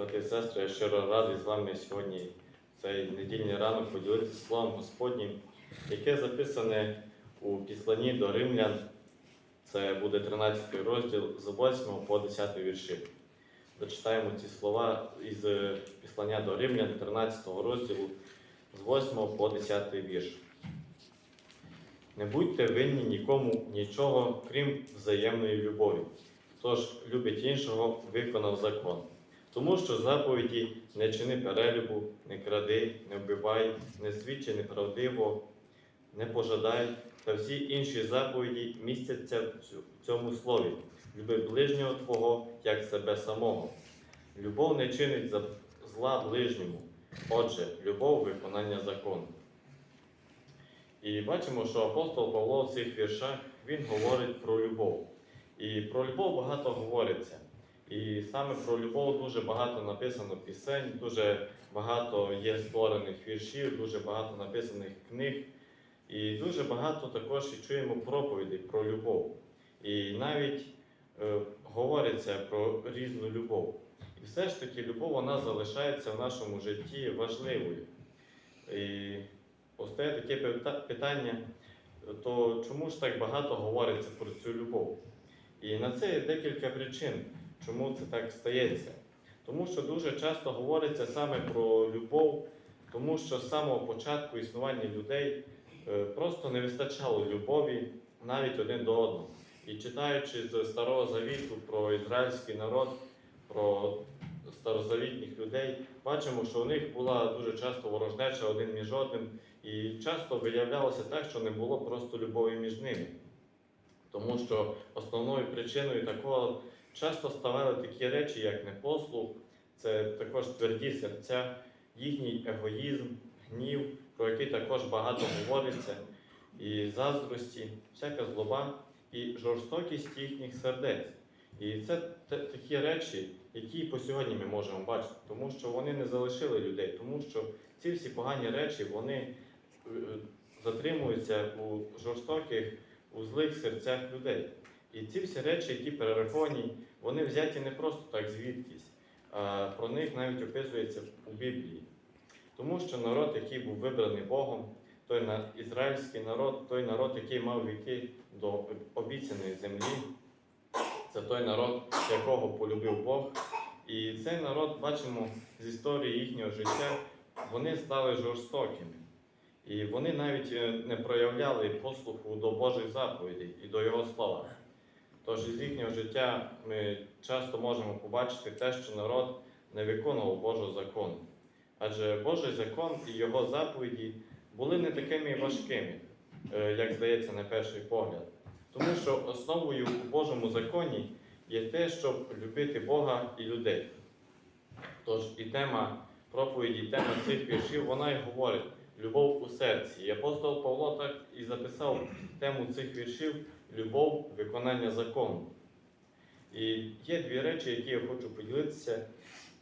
брати і сестри, я щиро радий з вами сьогодні цей недільний ранок поділитися Словом Господнім, яке записане у післанні до Римлян. Це буде 13 розділ з 8 по 10 вірші. Дочитаємо ці слова із післання до Римлян 13 розділу з 8 по 10 вірш. Не будьте винні нікому нічого, крім взаємної любові. Хто ж любить іншого, виконав закон. Тому що заповіді не чини перелюбу, не кради, не вбивай, не свідчи неправдиво, не пожадай, та всі інші заповіді містяться в цьому слові. Люби ближнього Твого, як себе самого. Любов не чинить зла ближньому. Отже, любов виконання закону. І бачимо, що апостол Павло в цих віршах він говорить про любов. І про любов багато говориться. І саме про любов дуже багато написано пісень, дуже багато є створених віршів, дуже багато написаних книг. І дуже багато також і чуємо проповідей про любов. І навіть е, говориться про різну любов. І все ж таки любов вона залишається в нашому житті важливою. І постає таке питання, то чому ж так багато говориться про цю любов? І на це є декілька причин, чому це так стається. Тому що дуже часто говориться саме про любов, тому що з самого початку існування людей е, просто не вистачало любові навіть один до одного. І читаючи з Старого Завіту про ізраїльський народ, про старозавітніх людей, бачимо, що у них була дуже часто ворожнеча один між одним, і часто виявлялося так, що не було просто любові між ними. Тому що основною причиною такого часто ставали такі речі, як непослух, це також тверді серця, їхній егоїзм, гнів, про який також багато говориться, і заздрості, всяка злоба і жорстокість їхніх сердець. І це такі речі, які по сьогодні ми можемо бачити, тому що вони не залишили людей, тому що ці всі погані речі вони е, затримуються у жорстоких, у злих серцях людей. І ці всі речі, які перераховані, вони взяті не просто так звідкись, а про них навіть описується у Біблії. Тому що народ, який був вибраний Богом, той ізраїльський народ, той народ, який мав війти до обіцяної землі, це той народ, якого полюбив Бог. І цей народ, бачимо з історії їхнього життя, вони стали жорстокими. І вони навіть е, не проявляли послуху до Божих заповідей і до Його слова. Тож із їхнього життя ми часто можемо побачити те, що народ не виконував Божого закону. Адже Божий закон і його заповіді були не такими важкими, е, як здається на перший погляд. Тому що основою у Божому законі є те, щоб любити Бога і людей. Тож і тема проповіді, тема цих віршів, вона і говорить любов у серці. І апостол Павло так і записав тему цих віршів любов, виконання закону. І є дві речі, які я хочу поділитися.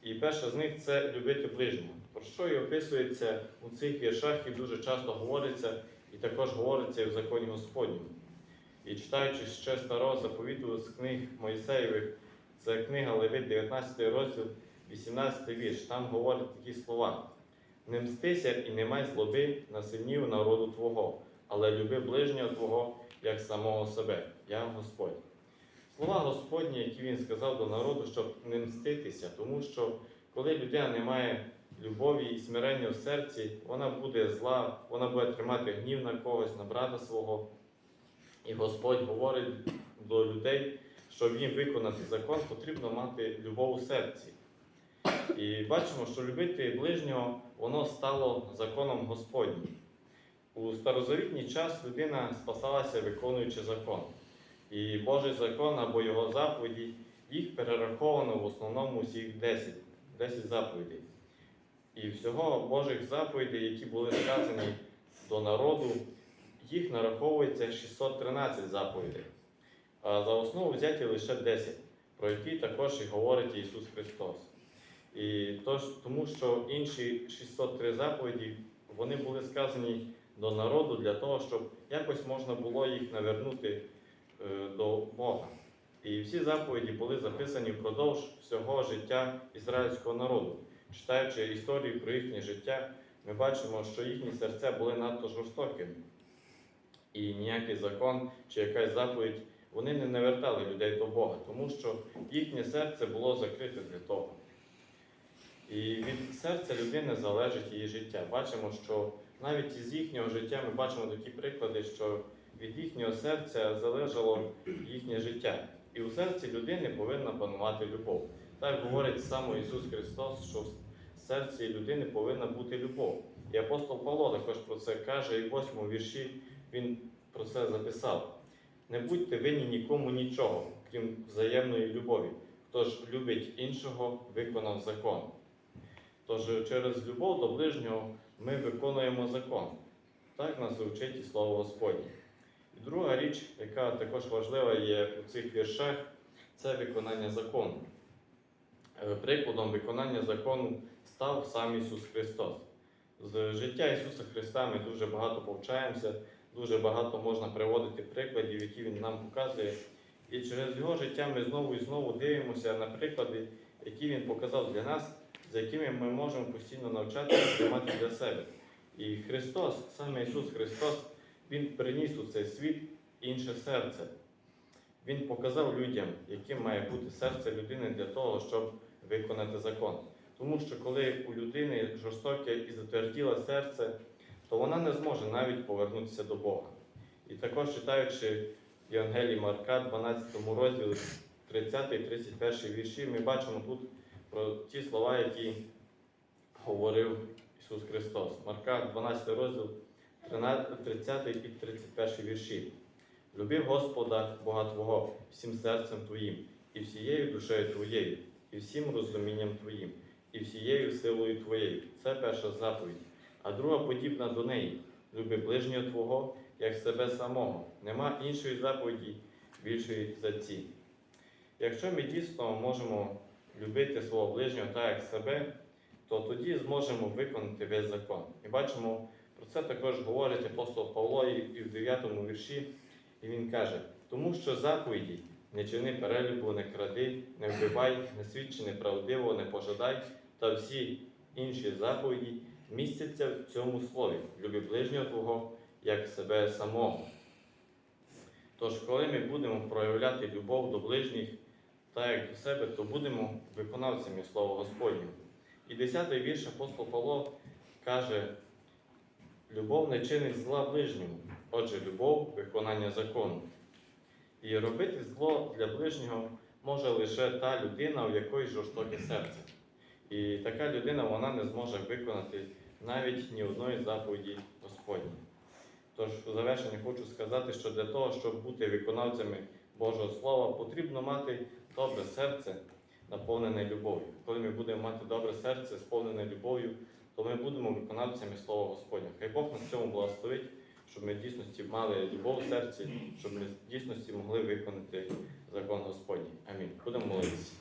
І перша з них це любити ближнього. Про що і описується у цих віршах і дуже часто говориться, і також говориться і в законі Господньому. І читаючи ще старого заповіту з книг Мойсеєвих, це книга Левит, 19 розділ, 18 вірш. Там говорять такі слова: не мстися і не май злоби на синів народу Твого, але люби ближнього Твого як самого себе. Я Господь. Слова Господні, які він сказав до народу, щоб не мститися, тому що коли людина не має любові і смирення в серці, вона буде зла, вона буде тримати гнів на когось, на брата свого. І Господь говорить до людей, щоб їм виконати закон, потрібно мати любов у серці. І бачимо, що любити ближнього, воно стало законом Господнім. У старозавітній час людина спасалася, виконуючи закон. І Божий закон або його заповіді, їх перераховано в основному всіх 10, 10 заповідей. І всього Божих заповідей, які були сказані до народу, їх нараховується 613 заповідей. А за основу взяті лише 10, про які також і говорить Ісус Христос. І тож, тому що інші 603 заповіді вони були сказані до народу для того, щоб якось можна було їх навернути е, до Бога. І всі заповіді були записані впродовж всього життя ізраїльського народу. Читаючи історію про їхнє життя, ми бачимо, що їхні серця були надто жорстокими. І ніякий закон чи якась заповідь вони не навертали людей до Бога, тому що їхнє серце було закрите для того. І від серця людини залежить її життя. Бачимо, що навіть із їхнього життя ми бачимо такі приклади, що від їхнього серця залежало їхнє життя. І у серці людини повинна панувати любов. Так говорить сам Ісус Христос, що в серці людини повинна бути любов. І апостол Павло також про це каже, і в восьмому вірші він про це записав. Не будьте винні нікому нічого, крім взаємної любові. Хто ж любить іншого, виконав закон. Тож через любов до ближнього ми виконуємо закон. Так нас вчить і слово Господнє. І друга річ, яка також важлива є у цих віршах, це виконання закону. Е, Прикладом виконання закону став сам Ісус Христос. З життя Ісуса Христа ми дуже багато повчаємося, дуже багато можна приводити прикладів, які Він нам показує. І через його життя ми знову і знову дивимося на приклади, які Він показав для нас, за якими ми можемо постійно навчатися приймати для себе. І Христос, саме Ісус Христос, Він приніс у цей світ інше серце. Він показав людям, яким має бути серце людини для того, щоб виконати закон. Тому що коли у людини жорстоке і затверділе серце, то вона не зможе навіть повернутися до Бога. І також читаючи Євангелії Марка, 12 розділі 30-31 вірші, ми бачимо тут про ті слова, які говорив Ісус Христос. Марка, 12 розділ, 30 і 31 вірші. Люби Господа, Бога Твого, всім серцем Твоїм, і всією душею Твоєю, і всім розумінням Твоїм, і всією силою Твоєю. Це перша заповідь. А друга подібна до неї. Люби ближнього Твого, як себе самого. Нема іншої заповіді більшої за ці. Якщо ми дійсно можемо любити свого ближнього так, як себе, то тоді зможемо виконати весь закон. І бачимо, про це також говорить апостол Павло і в 9 вірші, і він каже: тому що заповіді не чини перелюбу, не кради, не вбивай, не свідчи неправдиво, не пожадай, та всі інші заповіді містяться в цьому слові. Люби ближнього Твого, як себе самого. Тож, коли ми будемо проявляти любов до ближніх, так як до себе, то будемо виконавцями Слова Господнього. І 10-й вірш апостол Павло каже: любов не чинить зла ближньому. Отже, любов виконання закону. І робити зло для ближнього може лише та людина, у якої жорстоке серце. І така людина вона не зможе виконати навіть ні одної заповіді Господні. Тож у завершення хочу сказати, що для того, щоб бути виконавцями Божого Слова, потрібно мати добре серце, наповнене любов'ю. Коли ми будемо мати добре серце, сповнене любов'ю, то ми будемо виконавцями Слова Господня. Хай Бог нас цьому благословить, щоб ми в дійсності мали любов в серці, щоб ми в дійсності могли виконати закон Господній. Амінь. Будемо молитися.